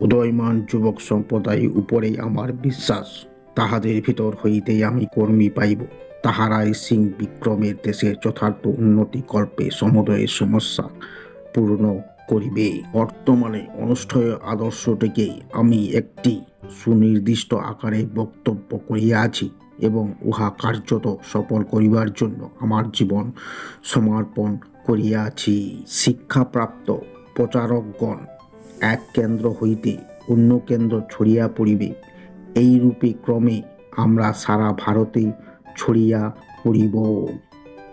উদয়মান যুবক সম্প্রদায় উপরেই আমার বিশ্বাস। তাহাদের ভিতর হইতেই আমি কর্মী পাইব। তাহারাই সিং বিক্রমের দেশের যথার্থ উন্নতি কল্পে সমুদয়ের সমস্যা পূর্ণ করিবে। বর্তমানে অনুষ্ঠেয় আদর্শটিকে আমি একটি সুনির্দিষ্ট আকারে বক্তব্য করিয়াছি এবং উহা কার্যত সফল করিবার জন্য আমার জীবন সমর্পণ করিয়াছি শিক্ষাপ্রাপ্ত প্রচারকগণ এক কেন্দ্র হইতে অন্য কেন্দ্র ছড়িয়া পড়িবে এই রূপে ক্রমে আমরা সারা ভারতে ছড়িয়া পড়িব।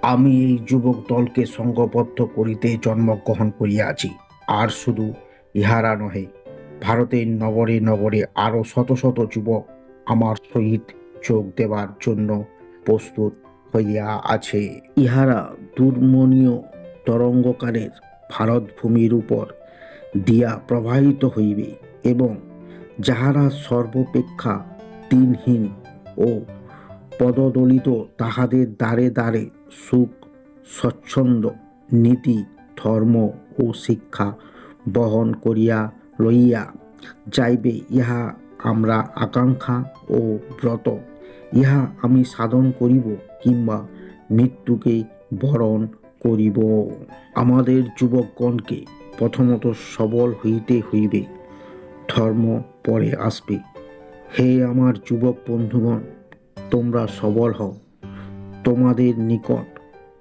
আমি এই যুবক দলকে সংঘবদ্ধ করিতে জন্মগ্রহণ করিয়াছি আর শুধু ইহারা নহে, ভারতের নগরে নগরে আরও শত শত যুবক আমার সহিত যোগ দেবার জন্য প্রস্তুত হইয়া আছে। ইহারা দুর্মনীয় তরঙ্গকারের ভারত ভূমির উপর দিয়া প্রবাহিত হইবে এবং যাহারা সর্বপেক্ষা দিনহীন ও পদদলিত তাহাদের দ্বারে দ্বারে সুখ, স্বচ্ছন্দ, নীতি, ধর্ম ও শিক্ষা বহন করিয়া লইয়া যাইবে, ইহা আমরা আকাঙ্ক্ষা ও ব্রত। ইহা আমি সাধন করিব কিংবা মৃত্যুকে বরণ করিব। আমাদের যুবকগণকে প্রথমত সবল হইতে হইবে, ধর্ম পরে আসবে। হে আমার যুবক বন্ধুগণ, তোমরা সবল হও, তোমাদের নিকট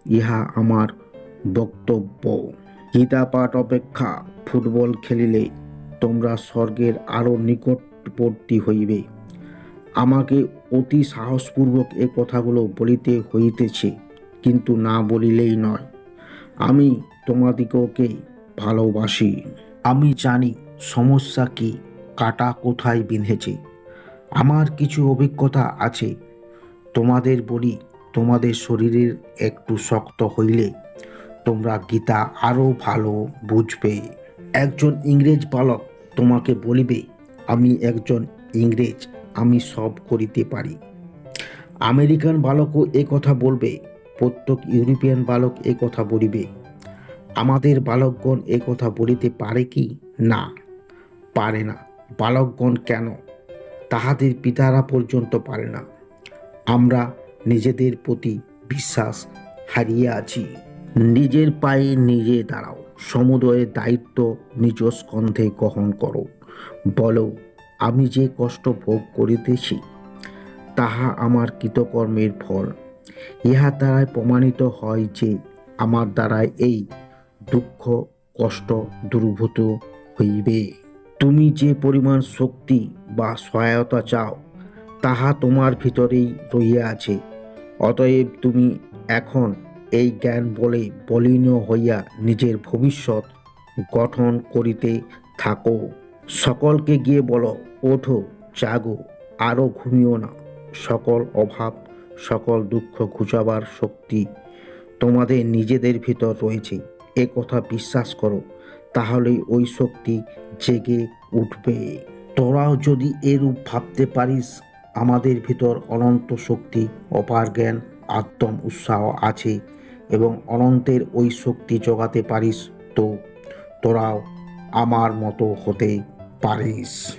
ইহা আমার বক্তব্য। গীতা পাঠ অপেক্ষা ফুটবল খেলিলে তোমরা স্বর্গের আরও নিকটবর্তী হইবে। আমাকে অতি সাহসপূর্বক এ কথাগুলো বলিতে হইতেছে। কিন্তু না বলিলেই নয়। আমি তোমাদিগকে ভালোবাসি। আমি জানি সমস্যা কি, কাটা কোথায় বিঁধেছে। আমার কিছু অভিজ্ঞতা আছে। তোমাদের বলি, তোমাদের শরীরের একটু শক্ত হইলে তোমরা গীতা আরও ভালো বুঝবে। একজন ইংরেজ বালক তোমাকে বলিবে, আমি একজন ইংরেজ, আমি সব করিতে পারি। আমেরিকান বালকও এ কথা বলবে প্রত্যেক ইউরোপিয়ান বালক এ কথা বলিবে। আমাদের বালকগণ এ কথা বলিতে পারে কি? না। পারে না। বালকগণ কেন? তাহাদের পিতারা পর্যন্ত পারে না। আমরা নিজেদের প্রতি বিশ্বাস হারিয়ে আছি। নিজের পায়ে নিজে দাঁড়াও। সমুদয়ের দায়িত্ব নিজ স্কন্ধে গ্রহণ করো। বলো, আমি যে কষ্ট ভোগ করিতেছি, তাহা আমার কৃতকর্মের ফল। ইহা দ্বারাই প্রমাণিত হয় যে আমার দ্বারাই এই দুঃখ, কষ্ট দুর্ভূত হইবে। তুমি যে পরিমাণ শক্তি বা সহায়তা চাও, তাহা তোমার ভিতরেই রহিয়া আছে। অতএব তুমি এখন এই জ্ঞান বলে বলীন হইয়া নিজের ভবিষ্যৎ গঠন করিতে থাকো। সকলকে গিয়ে বলো, ওঠো, জাগো আরও ঘুমিও না। সকল অভাব সকল দুঃখ ঘুচাবার শক্তি তোমাদের নিজেদের ভিতর রয়েছে। এ কথা বিশ্বাস করো তাহলে ওই শক্তি জেগে উঠবে। তোরাও যদি এরূপ ভাবতে পারিস, আমাদের ভিতর অনন্ত শক্তি, অপার জ্ঞান, আত্ম উৎসাহ আছে এবং অনন্তের ওই শক্তি জোগাতে পারিস তো তোরাও আমার মতো হতে পারিস।